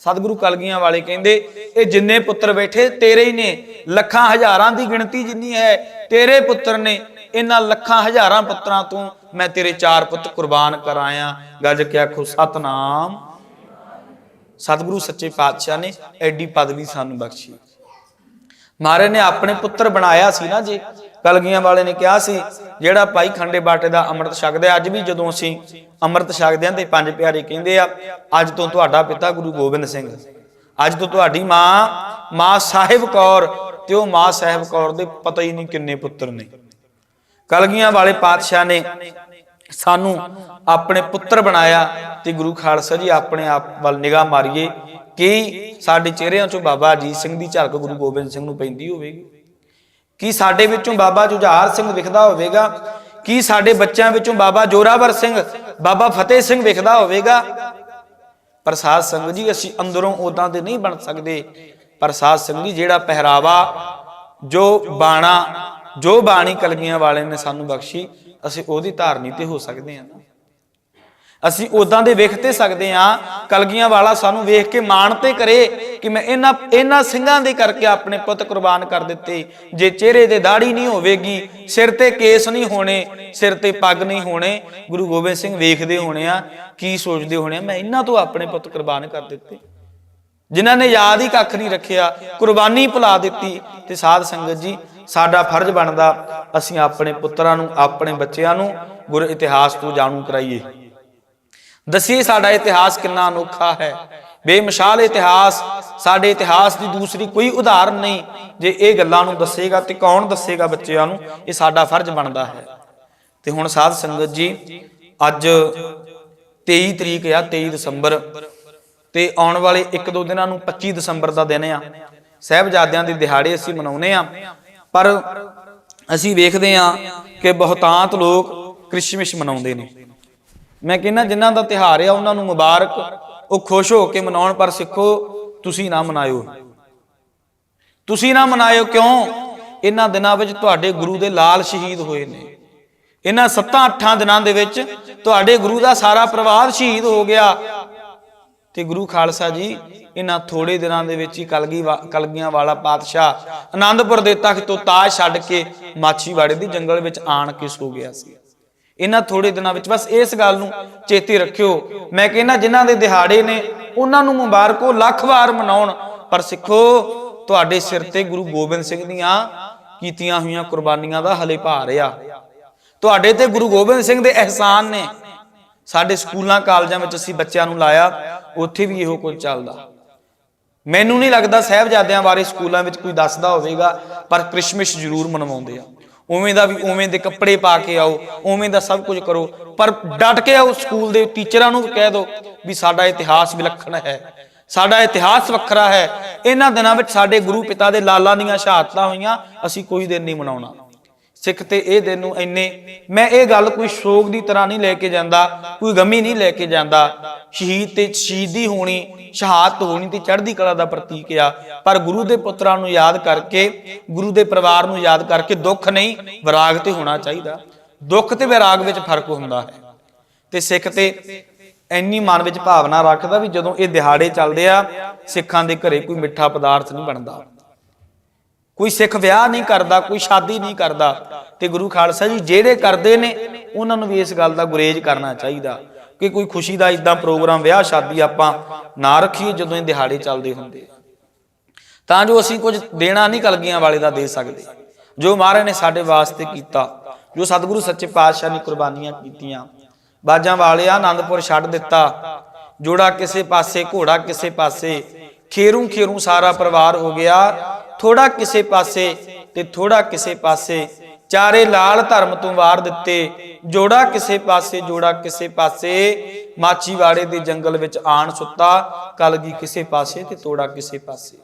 ਸਤਿਗੁਰੂ ਕਲਗੀਆਂ ਵਾਲੇ ਕਹਿੰਦੇ, ਇਹ ਜਿੰਨੇ ਪੁੱਤਰ ਬੈਠੇ, ਤੇਰੇ ਹੀ ਨੇ। ਲੱਖਾਂ ਹਜ਼ਾਰਾਂ ਦੀ ਗਿਣਤੀ ਜਿੰਨੀ ਹੈ, ਤੇਰੇ ਪੁੱਤਰ ਨੇ। ਇਹਨਾਂ ਲੱਖਾਂ ਹਜ਼ਾਰਾਂ ਪੁੱਤਰਾਂ ਤੋਂ ਮੈਂ ਤੇਰੇ ਚਾਰ ਪੁੱਤ ਕੁਰਬਾਨ ਕਰਾਇਆ। ਗੱਜ ਕੇ ਆਖੋ, ਸਤਨਾਮ। ਸਤਿਗੁਰੂ ਸੱਚੇ ਪਾਤਸ਼ਾਹ ਨੇ ਐਡੀ ਪਦਵੀ ਸਾਨੂੰ ਬਖਸ਼ੀ। ਮਹਾਰਾਜ ਨੇ ਆਪਣੇ ਪੁੱਤਰ ਬਣਾਇਆ ਸੀ ਨਾ ਜੀ ਕਲਗੀਆਂ ਵਾਲੇ ਨੇ ਕਿਹਾ ਸੀ, ਜਿਹੜਾ ਭਾਈ ਖੰਡੇ ਬਾਟੇ ਦਾ ਅੰਮ੍ਰਿਤ ਛਕਦਾ ਅੱਜ ਵੀ ਜਦੋਂ ਅਸੀਂ ਅੰਮ੍ਰਿਤ ਛਕਦੇ ਆਂ ਤੇ ਪੰਜ ਪਿਆਰੇ ਕਹਿੰਦੇ ਆ, ਅੱਜ ਤੋਂ ਤੁਹਾਡਾ ਪਿਤਾ ਗੁਰੂ ਗੋਬਿੰਦ ਸਿੰਘ। ਅੱਜ ਤੋਂ ਤੁਹਾਡੀ ਮਾਂ ਮਾਂ ਸਾਹਿਬ ਕੌਰ ਤੇ ਉਹ ਮਾਂ ਸਾਹਿਬ ਕੌਰ ਦੇ ਪਤਾ ਹੀ ਨਹੀਂ ਕਿੰਨੇ ਪੁੱਤਰ ਨੇ। ਕਲਗੀਆਂ ਵਾਲੇ ਪਾਤਸ਼ਾਹ ਨੇ ਸਾਨੂੰ ਆਪਣੇ ਪੁੱਤਰ ਬਣਾਇਆ ਤੇ ਗੁਰੂ ਖਾਲਸਾ ਜੀ ਆਪਣੇ ਆਪ ਵੱਲ ਨਿਗਾਹ ਮਾਰੀਏ ਕਿ ਸਾਡੇ ਚਿਹਰਿਆਂ ਚੋਂ ਬਾਬਾ ਅਜੀਤ ਸਿੰਘ ਦੀ ਝਲਕ ਗੁਰੂ ਗੋਬਿੰਦ ਸਿੰਘ ਨੂੰ ਪੈਂਦੀ ਹੋਵੇਗੀ। ਕੀ ਸਾਡੇ ਵਿੱਚੋਂ ਬਾਬਾ ਜੁਝਾਰ ਸਿੰਘ ਵਿਖਦਾ ਹੋਵੇਗਾ? ਕੀ ਸਾਡੇ ਬੱਚਿਆਂ ਵਿੱਚੋਂ ਬਾਬਾ ਜੋਰਾਵਰ ਸਿੰਘ, ਬਾਬਾ ਫਤਿਹ ਸਿੰਘ ਵਿਖਦਾ ਹੋਵੇਗਾ? ਪ੍ਰਸਾਦ ਸਿੰਘ ਜੀ, ਅਸੀਂ ਅੰਦਰੋਂ ਉਦਾਂ ਦੇ ਨਹੀਂ ਬਣ ਸਕਦੇ। ਪ੍ਰਸਾਦ ਸਿੰਘ ਜੀ, ਜਿਹੜਾ ਪਹਿਰਾਵਾ, ਜੋ ਬਾਣਾ, ਜੋ ਬਾਣੀ ਕਲਗੀਆਂ ਵਾਲੇ ਨੇ ਸਾਨੂੰ ਬਖਸ਼ੀ, ਅਸੀਂ ਉਹਦੀ ਧਾਰਨੀ ਤੇ ਹੋ ਸਕਦੇ ਹਾਂ ਅਸੀਂ ਉਦਾਂ ਦੇ ਵੇਖ ਤੇ ਸਕਦੇ ਹਾਂ, ਕਲਗੀਆਂ ਵਾਲਾ ਸਾਨੂੰ ਵੇਖ ਕੇ ਮਾਣ ਤੇ ਕਰੇ ਕਿ ਮੈਂ ਇਹਨਾਂ ਇਹਨਾਂ ਸਿੰਘਾਂ ਦੇ ਕਰਕੇ ਆਪਣੇ ਪੁੱਤ ਕੁਰਬਾਨ ਕਰ ਦਿੱਤੇ। ਜੇ ਚਿਹਰੇ ਤੇ ਦਾੜੀ ਨਹੀਂ ਹੋਵੇਗੀ, ਸਿਰ ਤੇ ਕੇਸ ਨਹੀਂ ਹੋਣੇ, ਸਿਰ ਤੇ ਪੱਗ ਨਹੀਂ ਹੋਣੇ, ਗੁਰੂ ਗੋਬਿੰਦ ਸਿੰਘ ਵੇਖਦੇ ਹੋਣੇ ਆ, ਕੀ ਸੋਚਦੇ ਹੋਣੇ ਆ, ਮੈਂ ਇਹਨਾਂ ਤੋਂ ਆਪਣੇ ਪੁੱਤ ਕੁਰਬਾਨ ਕਰ ਦਿੱਤੇ। ਜਿਨ੍ਹਾਂ ਨੇ ਯਾਦ ਹੀ ਕੱਖ ਨਹੀਂ ਰੱਖਿਆ, ਕੁਰਬਾਨੀ ਭੁਲਾ ਦਿੱਤੀ। ਤੇ ਸਾਧ ਸੰਗਤ ਜੀ, ਸਾਡਾ ਫਰਜ਼ ਬਣਦਾ, ਅਸੀਂ ਆਪਣੇ ਪੁੱਤਰਾਂ ਨੂੰ, ਆਪਣੇ ਬੱਚਿਆਂ ਨੂੰ ਗੁਰ ਇਤਿਹਾਸ ਤੋਂ ਜਾਣੂ ਕਰਾਈਏ। ਦਸੀਏ ਸਾਡਾ ਇਤਿਹਾਸ ਕਿੰਨਾ ਅਨੋਖਾ ਹੈ। ਬੇਮਿਸਾਲ ਇਤਿਹਾਸ, ਸਾਡੇ ਇਤਿਹਾਸ ਦੀ ਦੂਸਰੀ ਕੋਈ ਉਦਾਹਰਨ ਨਹੀਂ। ਜੇ ਇਹ ਗੱਲਾਂ ਨੂੰ ਦੱਸੇਗਾ ਤੇ ਕੌਣ ਦੱਸੇਗਾ ਬੱਚਿਆਂ ਨੂੰ, ਇਹ ਸਾਡਾ ਫਰਜ਼ ਬਣਦਾ ਹੈ। ਤੇ ਹੁਣ ਸਾਧ ਸੰਗਤ ਜੀ, ਅੱਜ 23 ਤਰੀਕ ਆ 23 ਦਸੰਬਰ, ਤੇ ਆਉਣ ਵਾਲੇ 1-2 ਦਿਨਾਂ ਨੂੰ 25 ਦਸੰਬਰ ਦਾ ਦਿਨ ਆ। ਸਹਿਬਜ਼ਾਦਿਆਂ ਦੇ ਦਿਹਾੜੇ ਅਸੀਂ ਮਨਾਉਨੇ ਆ ਪਰ ਅਸੀਂ ਵੇਖਦੇ ਆ ਕਿ ਬਹੁਤਾਂਤ ਲੋਕ ਕ੍ਰਿਸਮਿਸ਼ ਮਨਾਉਂਦੇ ਨੇ। ਮੈਂ ਕਹਿੰਦਾ ਜਿਨ੍ਹਾਂ ਦਾ ਤਿਹਾਰ ਆ, ਉਹਨਾਂ ਨੂੰ ਮੁਬਾਰਕ। ਉਹ ਖੁਸ਼ ਹੋ ਕੇ ਮਨਾਉਣ, ਪਰ ਸਿੱਖੋ, ਤੁਸੀਂ ਨਾ ਮਨਾਇਓ। ਤੁਸੀਂ ਨਾ ਮਨਾਇਓ ਕਿਉਂ? ਇਹਨਾਂ ਦਿਨਾਂ ਵਿੱਚ ਤੁਹਾਡੇ ਗੁਰੂ ਦੇ ਲਾਲ ਸ਼ਹੀਦ ਹੋਏ ਨੇ। ਇਹਨਾਂ 7-8 ਦਿਨਾਂ ਦੇ ਵਿੱਚ ਤੁਹਾਡੇ ਗੁਰੂ ਦਾ ਸਾਰਾ ਪਰਿਵਾਰ ਸ਼ਹੀਦ ਹੋ ਗਿਆ। ਤੇ ਗੁਰੂ ਖਾਲਸਾ ਜੀ, ਇਹਨਾਂ ਥੋੜੇ ਦਿਨਾਂ ਦੇ ਵਿੱਚ ਹੀ ਕਲਗੀ ਕਲਗੀਆਂ ਵਾਲਾ ਪਾਤਸ਼ਾਹ ਆਨੰਦਪੁਰ ਦੇ ਤਖਤ ਤੋਂ ਤਾਜ ਛੱਡ ਕੇ ਮਾਛੀਵਾੜੇ ਦੀ ਜੰਗਲ ਵਿੱਚ ਆਣ ਕੇ ਸੋ ਗਿਆ ਸੀ। ਇਹਨਾਂ ਥੋੜੇ ਦਿਨਾਂ ਵਿੱਚ ਬਸ ਇਸ ਗੱਲ ਨੂੰ ਚੇਤੇ ਰੱਖਿਓ। ਮੈਂ ਕਹਿੰਦਾ ਜਿਨ੍ਹਾਂ ਦੇ ਦਿਹਾੜੇ ਨੇ, ਉਹਨਾਂ ਨੂੰ ਮੁਬਾਰਕੋ ਲੱਖ ਵਾਰ ਮਨਾਉਣ। ਪਰ ਸਿੱਖੋ, ਤੁਹਾਡੇ ਸਿਰ ਤੇ ਗੁਰੂ ਗੋਬਿੰਦ ਸਿੰਘ ਦੀਆਂ ਕੀਤੀਆਂ ਹੋਈਆਂ ਕੁਰਬਾਨੀਆਂ ਦਾ ਹਲੇ ਭਾਰ ਆ। ਤੁਹਾਡੇ ਤੇ ਗੁਰੂ ਗੋਬਿੰਦ ਸਿੰਘ ਦੇ ਅਹਿਸਾਨ ਨੇ। ਸਾਡੇ ਸਕੂਲਾਂ, ਕਾਲਜਾਂ ਵਿੱਚ ਅਸੀਂ ਬੱਚਿਆਂ ਨੂੰ ਲਾਇਆ, ਉੱਥੇ ਵੀ ਇਹੋ ਕੁਝ ਚੱਲਦਾ। ਮੈਨੂੰ ਨਹੀਂ ਲੱਗਦਾ ਸਹਿਬਜ਼ਾਦਿਆਂ ਬਾਰੇ ਸਕੂਲਾਂ ਵਿੱਚ ਕੋਈ ਦੱਸਦਾ ਹੋਵੇਗਾ, ਪਰ ਕ੍ਰਿਸਮਿਸ ਜ਼ਰੂਰ ਮਨਵਾਉਂਦੇ ਆ। ਉਵੇਂ ਦਾ ਵੀ ਉਵੇਂ ਦੇ ਕੱਪੜੇ ਪਾ ਕੇ ਆਓ, ਉਵੇਂ ਦਾ ਸਭ ਕੁਝ ਕਰੋ। ਪਰ ਡਟ ਕੇ ਆਓ ਸਕੂਲ ਦੇ ਟੀਚਰਾਂ ਨੂੰ ਕਹਿ ਦਿਓ ਵੀ ਸਾਡਾ ਇਤਿਹਾਸ ਵਿਲੱਖਣ ਹੈ। ਸਾਡਾ ਇਤਿਹਾਸ ਵੱਖਰਾ ਹੈ। ਇਹਨਾਂ ਦਿਨਾਂ ਵਿੱਚ ਸਾਡੇ ਗੁਰੂ ਪਿਤਾ ਦੇ ਲਾਲਾਂ ਦੀਆਂ ਸ਼ਹਾਦਤਾਂ ਹੋਈਆਂ, ਅਸੀਂ ਕੋਈ ਦਿਨ ਨਹੀਂ ਮਨਾਉਣਾ। ਸਿੱਖ ਤੇ ਇਹ ਦਿਨ ਨੂੰ ਇੰਨੇ। ਮੈਂ ਇਹ ਗੱਲ ਕੋਈ ਸ਼ੋਕ ਦੀ ਤਰ੍ਹਾਂ ਨਹੀਂ ਲੈ ਕੇ ਜਾਂਦਾ, ਕੋਈ ਗਮੀ ਨਹੀਂ ਲੈ ਕੇ ਜਾਂਦਾ। ਸ਼ਹੀਦ ਤੇ ਸ਼ਹੀਦੀ ਹੋਣੀ, ਸ਼ਹਾਦਤ ਹੋਣੀ ਤੇ ਚੜ੍ਹਦੀ ਕਲਾ ਦਾ ਪ੍ਰਤੀਕ ਆ। ਪਰ ਗੁਰੂ ਦੇ ਪੁੱਤਰਾਂ ਨੂੰ ਯਾਦ ਕਰਕੇ, ਗੁਰੂ ਦੇ ਪਰਿਵਾਰ ਨੂੰ ਯਾਦ ਕਰਕੇ ਦੁੱਖ ਨਹੀਂ, ਵਿਰਾਗ ਤੇ ਹੋਣਾ ਚਾਹੀਦਾ। ਦੁੱਖ ਤੇ ਵਿਰਾਗ ਵਿੱਚ ਫ਼ਰਕ ਹੁੰਦਾ ਹੈ। ਤੇ ਸਿੱਖ ਤੇ ਇੰਨੀ ਮਨ ਵਿੱਚ ਭਾਵਨਾ ਰੱਖਦਾ ਵੀ ਜਦੋਂ ਇਹ ਦਿਹਾੜੇ ਚੱਲਦੇ ਆ, ਸਿੱਖਾਂ ਦੇ ਘਰੇ ਕੋਈ ਮਿੱਠਾ ਪਦਾਰਥ ਨਹੀਂ ਬਣਦਾ। ਕੋਈ ਸਿੱਖ ਵਿਆਹ ਨਹੀਂ ਕਰਦਾ, ਕੋਈ ਸ਼ਾਦੀ ਨਹੀਂ ਕਰਦਾ ਤੇ ਗੁਰੂ ਖਾਲਸਾ ਜੀ ਜਿਹੜੇ ਕਰਦੇ ਨੇ, ਉਹਨਾਂ ਨੂੰ ਵੀ ਇਸ ਗੱਲ ਦਾ ਗੁਰੇਜ ਕਰਨਾ ਚਾਹੀਦਾ ਕਿ ਕੋਈ ਖੁਸ਼ੀ ਦਾ ਇਦਾਂ ਪ੍ਰੋਗਰਾਮ, ਵਿਆਹ, ਸ਼ਾਦੀ ਆਪਾਂ ਨਾ ਰੱਖੀਏ ਜਦੋਂ ਇਹ ਦਿਹਾੜੇ ਚੱਲਦੇ ਹੁੰਦੇ ਤਾਂ ਜੋ ਅਸੀਂ ਕੁਝ ਦੇਣਾ ਨਹੀਂ ਕਲਗੀਆਂ ਵਾਲੇ ਦਾ ਦੇ ਸਕਦੇ। ਜੋ ਮਹਾਰਾਜ ਨੇ ਸਾਡੇ ਵਾਸਤੇ ਕੀਤਾ, ਜੋ ਸਤਿਗੁਰੂ ਸੱਚੇ ਪਾਤਸ਼ਾਹ ਨੇ ਕੁਰਬਾਨੀਆਂ ਕੀਤੀਆਂ, ਬਾਜਾਂ ਵਾਲਿਆ ਆਨੰਦਪੁਰ ਛੱਡ ਦਿੱਤਾ, ਜੋੜਾ ਕਿਸੇ ਪਾਸੇ, ਘੋੜਾ ਕਿਸੇ ਪਾਸੇ ਖੇਰੂ ਖੇਰੂ ਸਾਰਾ ਪਰਿਵਾਰ ਹੋ ਗਿਆ ਥੋੜਾ ਕਿਸੇ ਪਾਸੇ ਤੇ ਥੋੜਾ ਕਿਸੇ ਪਾਸੇ। ਚਾਰੇ ਲਾਲ ਧਰਮ ਤੋਂ ਵਾਰ ਦਿੱਤੇ। ਜੋੜਾ ਕਿਸੇ ਪਾਸੇ, ਜੋੜਾ ਕਿਸੇ ਪਾਸੇ। ਮਾਚੀਵਾੜੇ ਦੇ ਜੰਗਲ ਵਿੱਚ ਆਣ ਸੁੱਤਾ। ਕਲਗੀ ਕਿਸੇ ਪਾਸੇ ਤੇ ਤੋੜਾ ਕਿਸੇ ਪਾਸੇ।